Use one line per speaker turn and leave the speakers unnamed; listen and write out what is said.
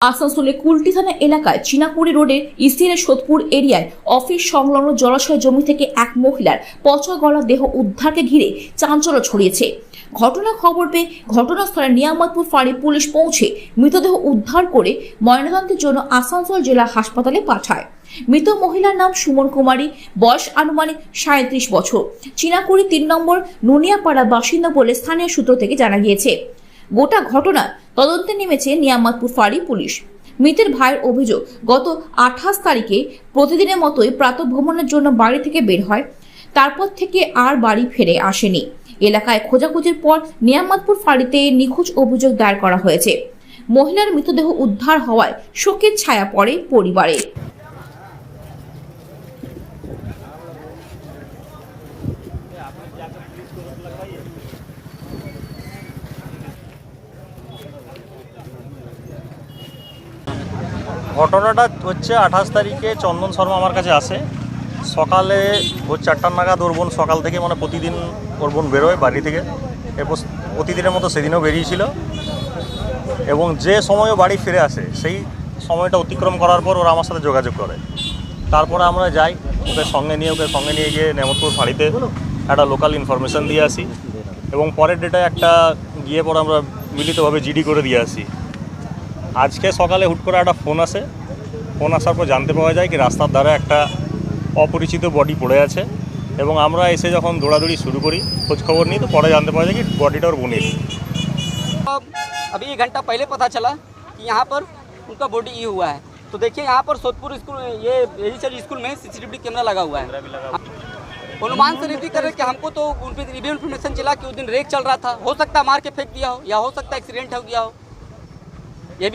আসানসোলে কুলটি থানা এলাকায় চিনাকুড়ি রোডের ইসিএর সোদপুর এরিয়ায় অফিস সংলগ্ন জলাশয় জমি থেকে এক মহিলার পচা গলা দেহ উদ্ধারকে ঘিরে চাঞ্চল্য ছড়িয়েছে। ঘটনা খবর পেয়ে ঘটনাস্থলে নিয়ামতপুর ফাঁড়ি পুলিশ পৌঁছে মৃতদেহ উদ্ধার করে ময়নাতদন্তের জন্য আসানসোল জেলা হাসপাতালে পাঠায়। মৃত মহিলার নাম সুমন কুমারী, বয়স আনুমানিক সাঁত্রিশ বছর। চিনাকুড়ি তিন নম্বর নুনিয়াপাড়া বাসিন্দা বলে স্থানীয় সূত্র থেকে জানা গিয়েছে। গোটা ঘটনা তদন্তে নেমেছে নিয়ামতপুর ফাঁড়ি পুলিশ। মৃতের ভাইয়ের অভিযোগ, গত আঠাশ তারিখে প্রতিদিনের মতোই প্রাতভ্রমণের জন্য বাড়ি থেকে বের হয়, তারপর থেকে আর বাড়ি ফিরে আসেনি। এলাকায় খোঁজাখুঁজির পর নিয়ামতপুর ফাঁড়িতে নিখোঁজ অভিযোগ দায়ের করা হয়েছে। মহিলার মৃতদেহ উদ্ধার হওয়ায় শোকের ছায়া পড়ে পরিবারে।
ঘটনাটা হচ্ছে আঠাশ তারিখে চন্দন শর্মা আমার কাছে আসে। সকালে ভোর চারটার নাগাদ ওর বোন সকাল থেকে মানে প্রতিদিন ওর বোন বেরোয় বাড়ি থেকে। এরপর প্রতিদিনের মতো সেদিনও বেরিয়েছিল। এবং যে সময়ও বাড়ি ফিরে আসে, সেই সময়টা অতিক্রম করার পর ওরা আমার সাথে যোগাযোগ করে। তারপরে আমরা যাই, ওকে সঙ্গে নিয়ে, ওকে সঙ্গে নিয়ে গিয়ে নেমতপুর ফাঁড়িতে একটা লোকাল ইনফরমেশন দিয়ে আসি। এবং পরের ডেটায় একটা গিয়ে পরে আমরা মিলিতভাবে জিডি করে দিয়ে আসি। আজকে সকালে হুট করে একটা ফোন আসে ফোন আসার পর জানতে পাওয়া যায় কি রাস্তার ধারে একটা অপরিচিত বডি পড়ে আছে এবং আমরা এসে যখন দৌড়াদৌড়ি শুরু করি খোঁজ খবর নিই তো পরে জানতে পাওয়া যায় কি বডিটা ওর বোনের
अब अभी एक घंटा पहले पता चला कि यहाँ पर उनका बॉडी ये हुआ है तो देखिए यहाँ पर सोदपुर स्कूल ये यही चल स्कूल में सीसीटीवी कैमरा लगा हुआ है अनुमान से नहीं कर रहे कि हमको तो उन पर रिव्यू इन्फॉर्मेशन चला कि उस दिन रेक चल रहा था हो सकता है मार के फेंक दिया हो या हो सकता है एक्सीडेंट हो गया हो